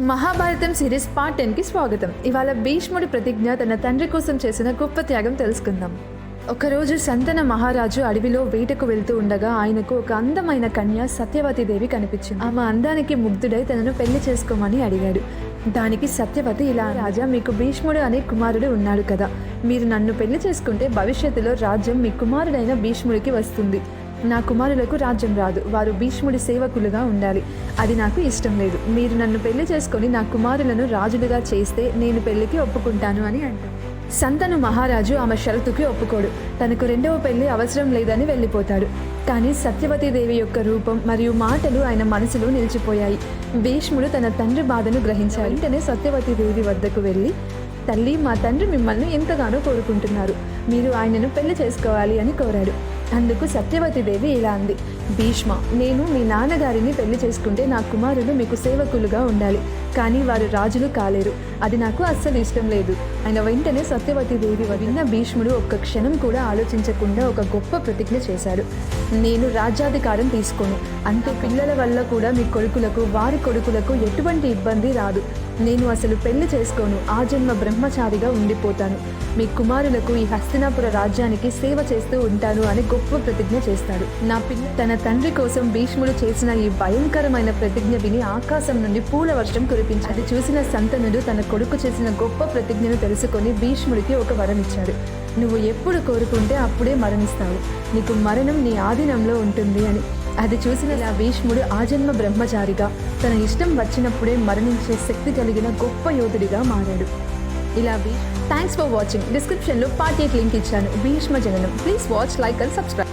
Mahabharatam series part టెన్కి స్వాగతం. ఇవాళ భీష్ముడి ప్రతిజ్ఞ తన తండ్రి కోసం చేసిన గొప్ప త్యాగం తెలుసుకుందాం. ఒకరోజు సంతన మహారాజు అడవిలో వేటకు వెళ్తూ ఉండగా ఆయనకు ఒక అందమైన కన్య సత్యవతి దేవి కనిపించింది. ఆమె అందానికి ముగ్ధుడై తనను పెళ్ళి చేసుకోమని అడిగాడు. దానికి సత్యవతి ఇలా రాజా మీకు భీష్ముడు అనే కుమారుడు ఉన్నాడు కదా. మీరు నన్ను పెళ్ళి చేసుకుంటే భవిష్యత్తులో రాజ్యం మీ కుమారుడైన భీష్ముడికి వస్తుంది. నా కుమారులకు రాజ్యం రాదు. వారు భీష్ముడి సేవకులుగా ఉండాలి. అది నాకు ఇష్టం లేదు. మీరు నన్ను పెళ్ళి చేసుకొని నా కుమారులను రాజులుగా చేస్తే నేను పెళ్ళికి ఒప్పుకుంటాను అని అంటాను సంతను మహారాజు ఆమె షరతుకి ఒప్పుకోడు. తనకు రెండవ పెళ్ళి అవసరం లేదని వెళ్ళిపోతాడు. కానీ సత్యవతి దేవి యొక్క రూపం మరియు మాటలు ఆయన మనసులో నిలిచిపోయాయి. భీష్ముడు తన తండ్రి బాధను గ్రహించాడు వెంటనే సత్యవతి దేవి వద్దకు వెళ్ళి తల్లి మా తండ్రి మిమ్మల్ని ఎంతగానో కోరుకుంటున్నారు. మీరు ఆయనను పెళ్ళి చేసుకోవాలి అని కోరాడు. అందుకు సత్యవతి దేవి ఇలా అంది. భీష్మ నేను మీ నాన్నగారిని పెళ్ళి చేసుకుంటే నా కుమారులు మీకు సేవకులుగా ఉండాలి. కానీ వారు రాజులు కాలేరు. అది నాకు అస్సలు ఇష్టం లేదు. ఆయన వెంటనే సత్యవతి దేవి విన్న భీష్ముడు ఒక్క క్షణం కూడా ఆలోచించకుండా ఒక గొప్ప ప్రతిజ్ఞ చేశాడు. నేను రాజ్యాధికారం తీసుకోను. అంతే పిల్లల వల్ల కూడా మీ కొడుకులకు వారి కొడుకులకు ఎటువంటి ఇబ్బంది రాదు. నేను అసలు పెళ్ళి చేసుకోను. ఆ జన్మ బ్రహ్మచారిగా ఉండిపోతాను. మీ కుమారులకు ఈ హస్తినాపుర రాజ్యానికి సేవ చేస్తూ ఉంటాను అని గొప్ప గొప్ప ప్రతిజ్ఞ చేస్తాడు. నా పిల్ల తన తండ్రి కోసం భీష్ముడు చేసిన ఈ భయంకరమైన ప్రతిజ్ఞ విని ఆకాశం నుండి పూల వర్షం కురిపించాడు అది చూసిన సంతనుడు తన కొడుకు చేసిన గొప్ప ప్రతిజ్ఞను తెలుసుకొని భీష్ముడికి ఒక వరం ఇచ్చాడు. నువ్వు ఎప్పుడు కోరుకుంటే అప్పుడే మరణిస్తావు. నీకు మరణం నీ ఆధీనంలో ఉంటుంది అని. అది చూసిన ఇలా భీష్ముడు ఆజన్మ బ్రహ్మచారిగా తన ఇష్టం వచ్చినప్పుడే మరణించే శక్తి కలిగిన గొప్ప యోధుడిగా మారాడు. ఇలా భీష్ థ్యాంక్స్ ఫర్ వాచింగ్ డిస్క్రిప్షన్లో పార్టీ లింక్ ఇచ్చాను. Bhishma జగనం please watch like and subscribe